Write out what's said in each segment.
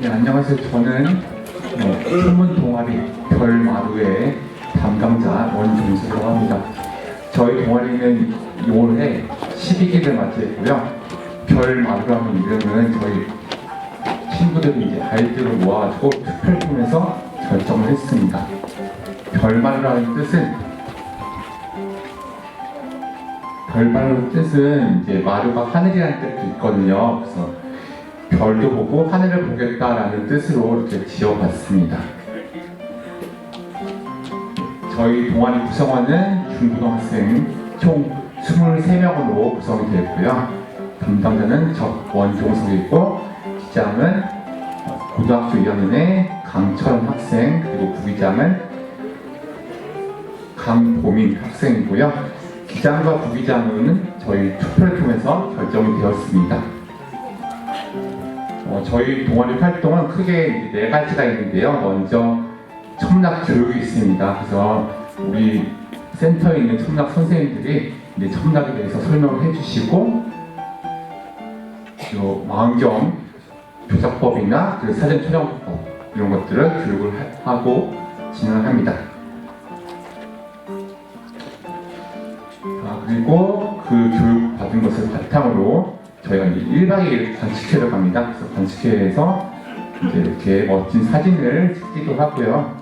네, 안녕하세요. 저는 어, 신문 동아리 별마루의 담당자 원종수라고 합니다. 저희 동아리는 올해 12기를 맞이했고요. 별마루라는 이름은 저희 친구들이 이제 아이들을 모아가지고 투표를 통해서 결정을 했습니다. 별마루라는 뜻은 별마루 뜻은 이제 마루가 하늘이라는 뜻도 있거든요. 그래서 별도 보고 하늘을 보겠다라는 뜻으로 이렇게 지어봤습니다. 저희 동아리 구성원은 중고등학생 총 23명으로 구성이 되었고요. 담당자는 저 원종석이고 기장은 고등학교 2학년의 강철원 학생 그리고 부기장은 강보민 학생이고요. 기장과 부기장은 저희 투표를 통해서 결정이 되었습니다. 어, 저희 동아리 활동은 크게 네 가지가 있는데요. 먼저 첨락 교육이 있습니다. 그래서 우리 센터에 있는 첨락 선생님들이 이제 첨락에 대해서 설명을 해주시고 그리고 망경 조작법이나 그 사진 촬영법 이런 것들을 교육을 하- 하고 진행을 합니다. 아, 그리고 그 교육 받은 것을 바탕으로 저희가 이제 1박 2일 관측회를 갑니다. 그래서 관측회에서 이제 이렇게 멋진 사진을 찍기도 하고요.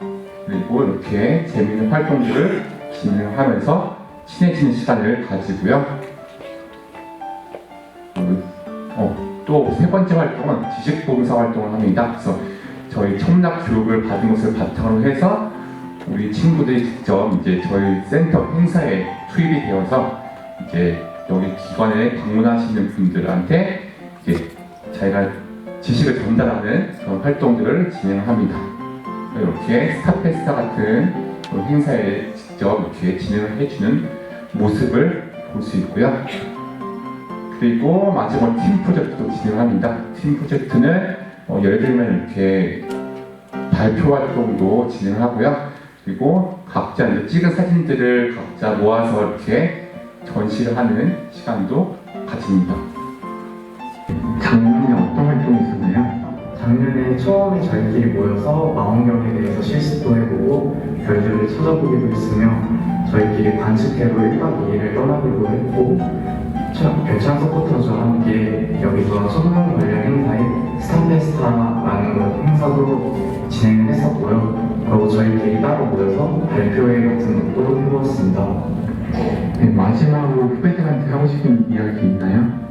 그리고 이렇게 재미있는 활동들을 진행하면서 친해지는 시간을 가지고요. 어, 또 세 번째 활동은 지식봉사 활동을 합니다. 그래서 저희 첨락 교육을 받은 것을 바탕으로 해서 우리 친구들이 직접 이제 저희 센터 행사에 투입이 되어서 이제 여기 기관에 방문하시는 분들한테 이제 자기가 지식을 전달하는 그런 활동들을 진행합니다. 이렇게 스타페스타 같은 행사에 직접 이렇게 진행을 해주는 모습을 볼 수 있고요. 그리고 마지막 팀 프로젝트도 진행합니다. 팀 프로젝트는 어, 예를 들면 이렇게 발표 활동도 진행하고요. 그리고 각자 이제 찍은 사진들을 각자 모아서 이렇게 전시를 하는 시간도 가집니다. 작년에 어떤 활동이 있었나요? 작년에 처음에 저희끼리 모여서 망원경에 대해서 실습도 해보고 별들을 찾아보기도 했으며 저희끼리 관측회로 1박 2일을 떠나기도 했고 참- 별창 서포터즈와 함께 여기서 천문 관련 행사인 스타페스타라는 행사도 진행을 했었고요. 그리고 저희끼리 따로 모여서 발표회 같은 것도 해보았습니다. 네, 마지막으로 후배들한테 하고 싶은 이야기 있나요?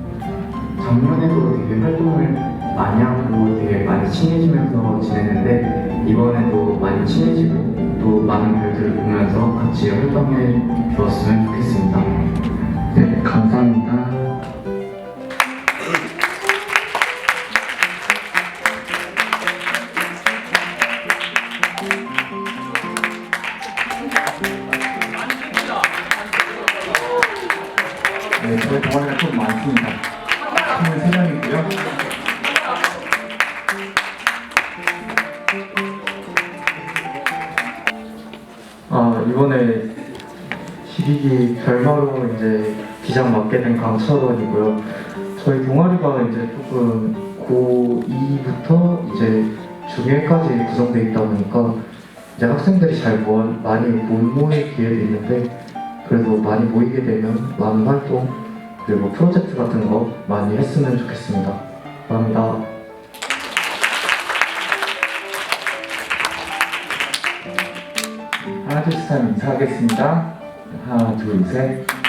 작년에도 되게 활동을 많이 하고 되게 많이 친해지면서 지냈는데 이번에도 많이 친해지고 또 많은 별들을 보면서 같이 활동해 주었으면 좋겠습니다. 네, 감사합니다. 네, 저희 동아리가 좀 많습니다. 23명이고요. 아 이번에 12기 별마로 이제 기장 맡게 된 강철원이고요. 저희 동아리가 이제 조금 고2부터 이제 중1까지 구성돼 있다 보니까 이제 학생들이 잘 모아, 많이 못 모일 기회도 있는데 그래도 많이 모이게 되면 많은 활동 그리고 프로젝트 같은 거 많이 했으면 좋겠습니다. 감사합니다. 하나, 둘, 셋 인사하겠습니다. 하나, 둘, 셋.